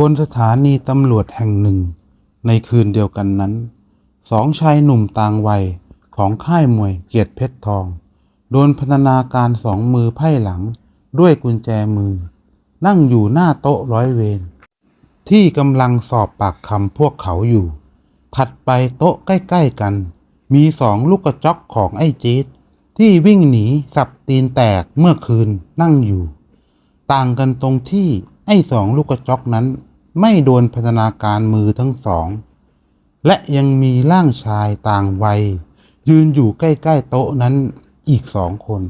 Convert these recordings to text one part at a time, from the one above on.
บนสถานีตำรวจแห่งหนึ่ง ในคืนเดียวกันนั้น สองชายหนุ่มต่างวัยของค่ายมวยเกียรติเพชรทอง โดนพนธนาการสองมือไพ่หลังด้วยกุญแจมือ นั่งอยู่หน้าโต๊ะร้อยเวรที่กำลังสอบปากคำพวกเขาอยู่ ถัดไปโต๊ะใกล้ๆกัน มีสองลูกกระจอกของไอ้จี๊ดที่วิ่งหนีสับตีนแตกเมื่อคืนนั่งอยู่ ต่างกันตรงที่ ไอ้สองลูกกระจอกนั้นไม่โดนพัฒนาการมือทั้งสอง และยังมีร่างชายต่างวัย ยืนอยู่ใกล้ๆโต๊ะนั้นอีกสองคน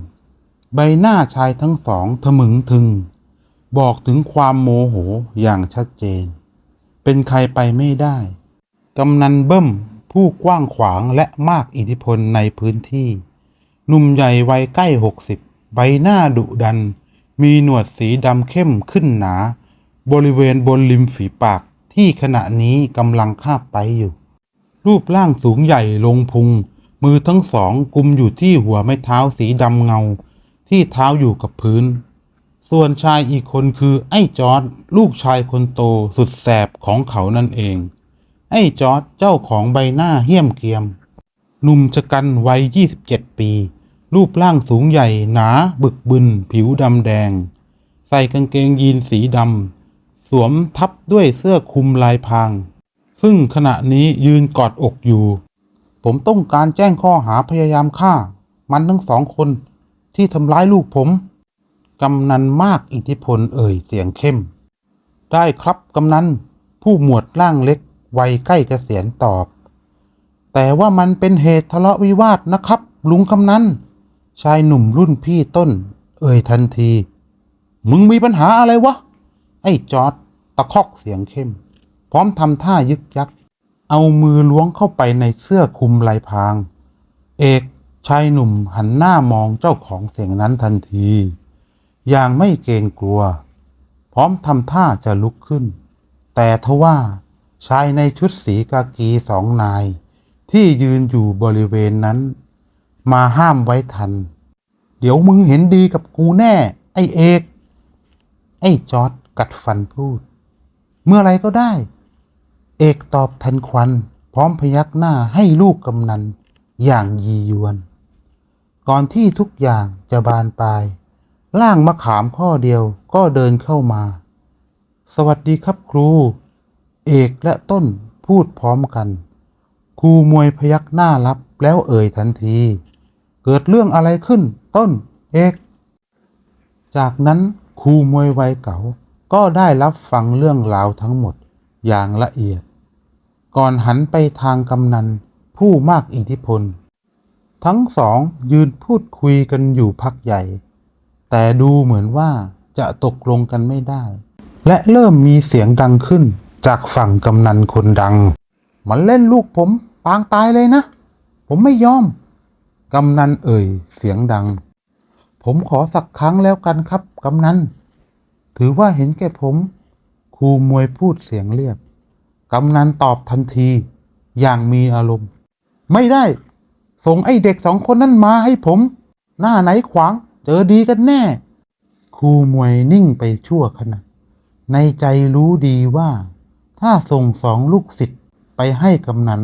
ใบหน้าชายทั้งสองทะมึงถึง บอกถึงความโมโหอย่างชัดเจน เป็นใครไปไม่ได้ กำนันเบิ้มผู้กว้างขวางและมากอิทธิพลในพื้นที่ หนุ่มใหญ่วัยใกล้หกสิบใบหน้าดุดัน มีหนวดสีดำเข้มขึ้นหนา บริเวณบนริมฝีปากที่ขณะนี้กำลังคาบไปอยู่ รูปร่างสูงใหญ่ลงพุง มือทั้งสองกุมอยู่ที่หัวไม้เท้าสีดำเงา ที่เท้าอยู่กับพื้น ส่วนชายอีกคนคือไอ้จอร์ดลูกชายคนโตสุดแสบของเขานั่นเอง ไอ้จอร์ดเจ้าของใบหน้าเหี้ยมเกรียมหนุ่มชะกันวัย 27 ปี รูปร่างสูงใหญ่หนาบึกบึน ผิวดำแดง ใส่กางเกงยีนสีดำ สวมทับด้วยเสื้อคลุมลายพาง ซึ่งขณะนี้ยืนกอดอกอยู่ ผมต้องการแจ้งข้อหาพยายามฆ่า มันทั้งสองคนที่ทำร้ายลูกผม กำนันมากอิทธิพลเอ่ยเสียงเข้ม ได้ครับกำนันผู้หมวดร่างเล็กวัยใกล้เกษียณตอบ แต่ว่ามันเป็นเหตุทะเลาะวิวาทนะครับ ลุงกำนัน ชายหนุ่มรุ่นพี่ต้น เอ่ยทันที มึงมีปัญหาอะไรวะ ไอ้จอร์ดตะคอกเสียงเข้ม พร้อมทำท่ายึกยัก เอามือล้วงเข้าไปในเสื้อคลุมลายพราง เอกชายหนุ่มหันหน้ามองเจ้าของเสียงนั้นทันที อย่างไม่เกรงกลัว พร้อมทำท่าจะลุกขึ้น แต่ทว่าชายในชุดสีกากีสองนาย ที่ยืนอยู่บริเวณนั้น มาห้ามไว้ทัน เดี๋ยวมึงเห็นดีกับกูแน่ ไอ้เอก ไอ้จอร์ดกัดฟันพูด เมื่อไรก็ได้ เอกตอบทันควัน พร้อมพยักหน้าให้ลูกกำนัน อย่างยียวน ก่อนที่ทุกอย่างจะบานปลายร่างมะขามข้อเดียวก็เดินเข้ามา สวัสดีครับครู เอกและต้นพูดพร้อมกันครูมวยพยักหน้ารับแล้วเอ่ยทันที เกิดเรื่องอะไรขึ้น ต้นเอกจากนั้นครูมวยวัยเก่าก็ได้รับฟังเรื่องราวทั้งหมดอย่างละเอียด ก่อนหันไปทางกำนันผู้มากอิทธิพล ทั้งสองยืนพูดคุยกันอยู่พักใหญ่ แต่ดูเหมือนว่าจะตกลงกันไม่ได้ และเริ่มมีเสียงดังขึ้นจากฝั่งกำนันคนดัง มันเล่นลูกผมปางตายเลยนะ ผมไม่ยอม กำนันเอ่ย เสียงดัง ผมขอสักครั้งแล้วกันครับ กำนัน ถือว่าเห็นแก่ผม ครูมวยพูดเสียงเรียบ กำนันตอบทันที อย่างมีอารมณ์ ไม่ได้ ส่งไอ้เด็กสองคนนั้นมาให้ผม หน้าไหนขวาง เจอดีกันแน่ ครูมวยนิ่งไปชั่วขณะ ในใจรู้ดีว่า ถ้าส่งสองลูกศิษย์ไปให้กำนัน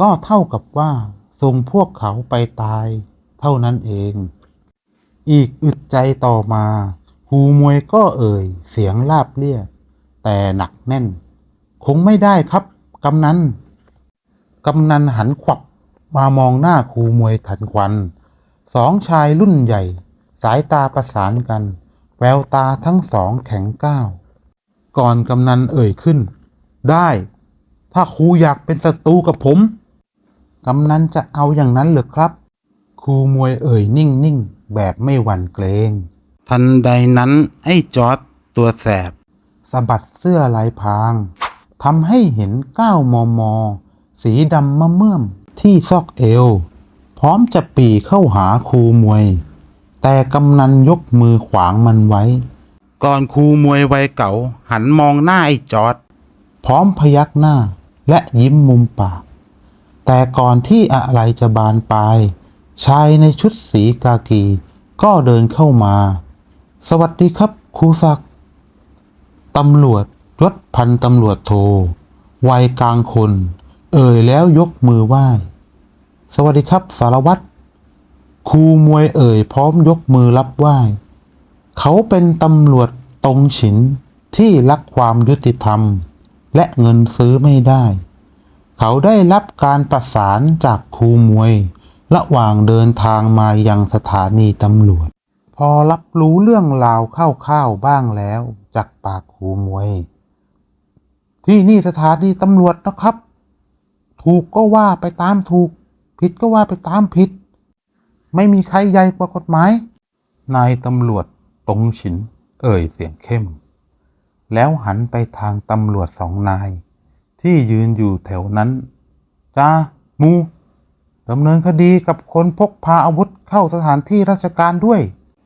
ก็เท่ากับว่า ส่งพวกเขาไปตายเท่านั้นเอง อีกอึดใจต่อมาครูมวยก็เอ่ย เสียงลาบเลียแต่หนักแน่น คงไม่ได้ครับ กำนันกำนันหันขวับมามองหน้าครูมวยทันควัน สองชายรุ่นใหญ่ สายตาประสานกัน แววตาทั้งสองแข็งก้าว ก่อนกำนันเอ่ยขึ้น ได้ ถ้าครูอยากเป็นศัตรูกับผม กำนันจะเอาอย่างนั้นเหรอครับ ครูมวยเอ่ยนิ่งนิ่งๆแบบไม่หวั่นเกรง ทันใดนั้นไอ้จอร์ดตัวแสบสะบัดเสื้อลายพรางทำให้เห็นก้าวมอมอ สีดำมะเมื่อมที่ซอกเอว พร้อมจะปรีเข้าหาครูมวย แต่กำนันยกมือขวางมันไว้ ก่อนครูมวยวัยเก่าหันมองหน้าไอ้จอร์ดพร้อมพยักหน้าและยิ้มมุมปาก แต่ก่อนที่อะไรจะบานปลายชายในชุดสีกากี ก็เดินเข้ามา สวัสดีครับครูศักดิ์ตำรวจยศพันตำรวจโทวัยกลางคน เอ่ยแล้วยกมือไหว้ สวัสดีครับสารวัตรครูมวยเอ่ยพร้อมยกมือรับไหว้ เขาเป็นตำรวจตรงฉินที่รักความยุติธรรม และเงินซื้อไม่ได้ เขาได้รับการประสานจากครูมวย ระหว่างเดินทางมายังสถานีตำรวจ พอรับรู้เรื่องราวคร่าวๆบ้างแล้วจากปากครูมวย ที่นี่สถานีตำรวจนะครับ ถูกก็ว่าไปตามถูก ผิดก็ว่าไปตามผิด ไม่มีใครใหญ่กว่ากฎหมาย นายตำรวจตรงฉิน เอ่ยเสียงเข้ม แล้วหันไปทางตำรวจสองนาย ที่ยืนอยู่แถวนั้นจ้ามูดำเนินคดีกับคนพกพาอาวุธเข้าสถานที่ราชการด้วย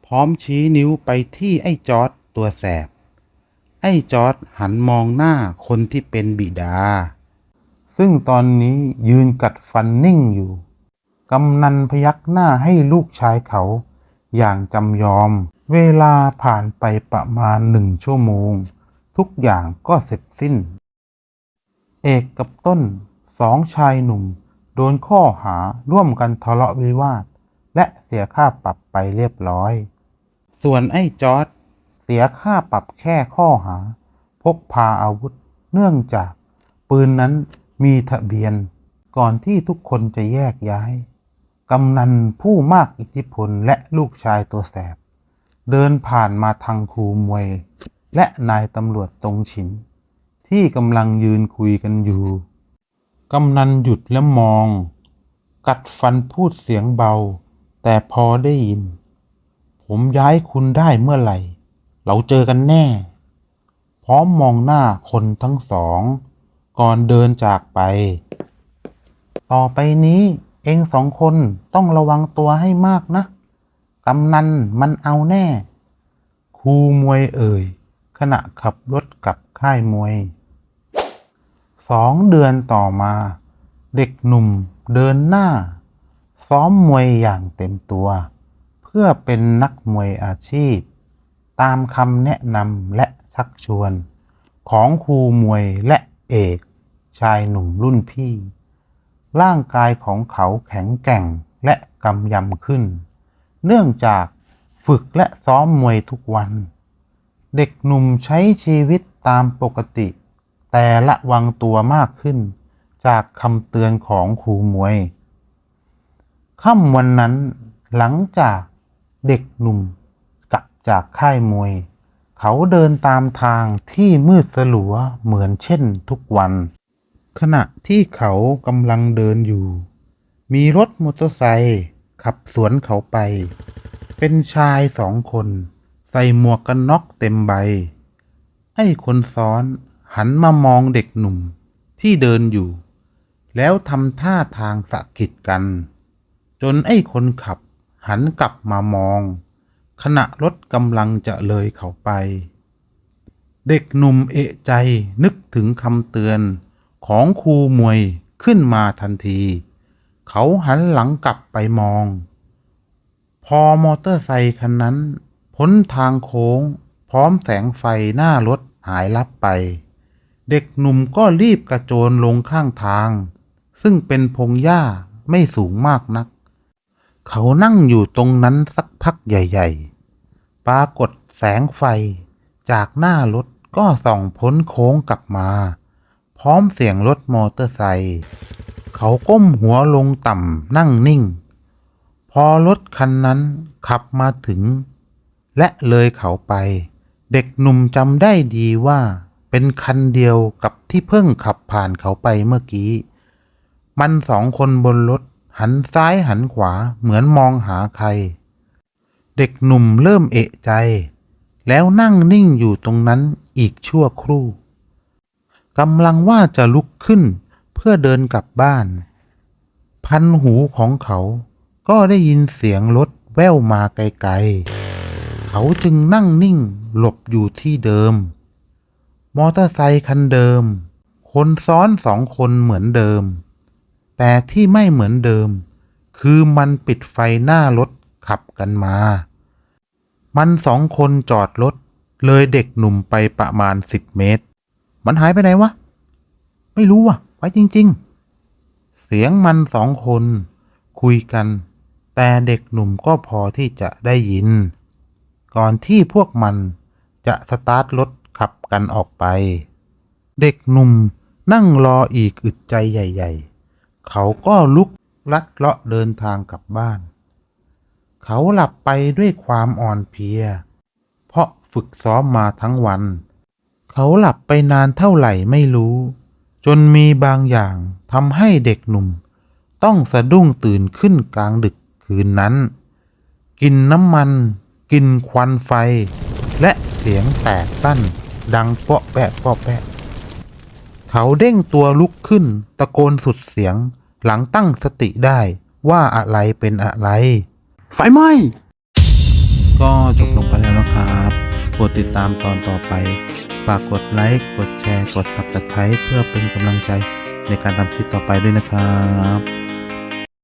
พร้อมชี้นิ้วไปที่ไอ้จอร์ดตัวแสบ ไอ้จอร์ดหันมองหน้าคนที่เป็นบิดา ซึ่งตอนนี้ยืนกัดฟันนิ่งอยู่ กำนันพยักหน้าให้ลูกชายเขา อย่างจำยอม เวลาผ่านไปประมาณหนึ่งชั่วโมง ทุกอย่างก็เสร็จสิ้น เอกกับต้นสองชายหนุ่ม โดนข้อหาร่วมกันทะเลาะวิวาท และเสียค่าปรับไปเรียบร้อย ส่วนไอ้จอร์ดเสียค่าปรับแค่ข้อหา พกพาอาวุธ เนื่องจาก ปืนนั้นมีทะเบียน ก่อนที่ทุกคนจะแยกย้ายกำนันผู้มากอิทธิพลและลูกชายตัวแสบ เดินผ่านมาทางครูมวย และนายตำรวจตรงฉิน ที่กำลังยืนคุยกันอยู่ กำนันหยุดแล้วมอง กัดฟันพูดเสียงเบา แต่พอได้ยิน ผมย้ายคุณได้เมื่อไหร่ เราเจอกันแน่ พร้อมมองหน้าคนทั้งสอง ก่อนเดินจากไป ต่อไปนี้เองสองคนต้องระวังตัวให้มากนะ กำนันมันเอาแน่ ครูมวยเอ่ย ขณะขับรถกลับค่ายมวย สองเดือนต่อมา เด็กหนุ่มเดินหน้า ซ้อมมวยอย่างเต็มตัว เพื่อเป็นนักมวยอาชีพ ตามคำแนะนำและชักชวน ของครูมวยและเอกชายหนุ่มรุ่นพี่ ร่างกายของเขาแข็งแกร่งและกำยำขึ้น เนื่องจากฝึกและซ้อมมวยทุกวัน เด็กหนุ่มใช้ชีวิตตามปกติ แต่ระวังตัวมากขึ้น จากคำเตือนของครูมวย ค่ำวันนั้นหลังจากเด็กหนุ่มกลับจากค่ายมวย เขาเดินตามทางที่มืดสลัวเหมือนเช่นทุกวัน ขณะที่เขากำลังเดินอยู่ มีรถมอเตอร์ไซค์ขับสวนเขาไป เป็นชายสองคน ใส่หมวกกันน็อกเต็มใบไอ้คนซ้อน หันมามองเด็กหนุ่มที่เดินอยู่ แล้วทำท่าทางสะกิดกัน จนไอ้คนขับหันกลับมามอง ขณะรถกำลังจะเลยเขาไป เด็กหนุ่มเอะใจนึกถึงคำเตือนของครูมวยขึ้นมาทันที เขาหันหลังกลับไปมอง พอมอเตอร์ไซคันนั้น พ้นทางโค้ง พร้อมแสงไฟหน้ารถหายลับไป เด็กหนุ่มก็รีบกระโจนลงข้างทาง ซึ่งเป็นพงหญ้าไม่สูงมากนัก เขานั่งอยู่ตรงนั้นสักพักใหญ่ ๆ ปรากฏแสงไฟจากหน้ารถก็ส่องพ้นโค้งกลับมา พร้อมเสียงรถมอเตอร์ไซค์เขาก้มหัวลงต่ำนั่งนิ่ง พอรถคันนั้นขับมาถึง และเลยเขาไป เด็กหนุ่มจำได้ดีว่า เป็นคันเดียวกับที่เพิ่งขับผ่านเขาไปเมื่อกี้ มันสองคนบนรถหันซ้ายหันขวาเหมือนมองหาใคร เด็กหนุ่มเริ่มเอะใจ แล้วนั่งนิ่งอยู่ตรงนั้นอีกชั่วครู่กำลังว่าจะลุกขึ้นเพื่อเดินกลับบ้าน พันหูของเขาก็ได้ยินเสียงรถแว่วมาไกลๆ เขาจึงนั่งนิ่งหลบอยู่ที่เดิม มอเตอร์ไซคันเดิม คนซ้อนสองคนเหมือนเดิม แต่ที่ไม่เหมือนเดิม คือมันปิดไฟหน้ารถขับกันมา มันสองคนจอดรถ เลยเด็กหนุ่มไปประมาณสิบเมตร มันหายไปไหนวะ ไม่รู้ว่ะไปจริง ๆ เสียงมันสองคน คุยกัน แต่เด็กหนุ่มก็พอที่จะได้ยิน ก่อนที่พวกมันจะสตาร์ทรถ ขับกันออกไป เด็กหนุ่มนั่งรออีกอึดใจใหญ่ ๆ เขาก็ลุกลัดเลาะเดินทางกลับบ้าน เขาหลับไปด้วยความอ่อนเพลีย เพราะฝึกซ้อมมาทั้งวัน เขาหลับไปนานเท่าไหร่ไม่รู้ จนมีบางอย่างทำให้เด็กหนุ่ม ต้องสะดุ้งตื่นขึ้นกลางดึกคืนนั้น กินน้ำมัน กินควันไฟ และเสียงแตกตั้น ดังเปาะแปะเปาะแปะ เขาเด้งตัวลุกขึ้น ตะโกนสุดเสียง หลังตั้งสติได้ว่าอะไรเป็นอะไร ไฟไหม้ก็จบลงไปแล้วนะครับโปรดติดตามตอนต่อไป ฝากกดไลค์ กดแชร์ กด subscribe เพื่อเป็นกำลังใจในการทำคลิปต่อไปด้วยนะครับ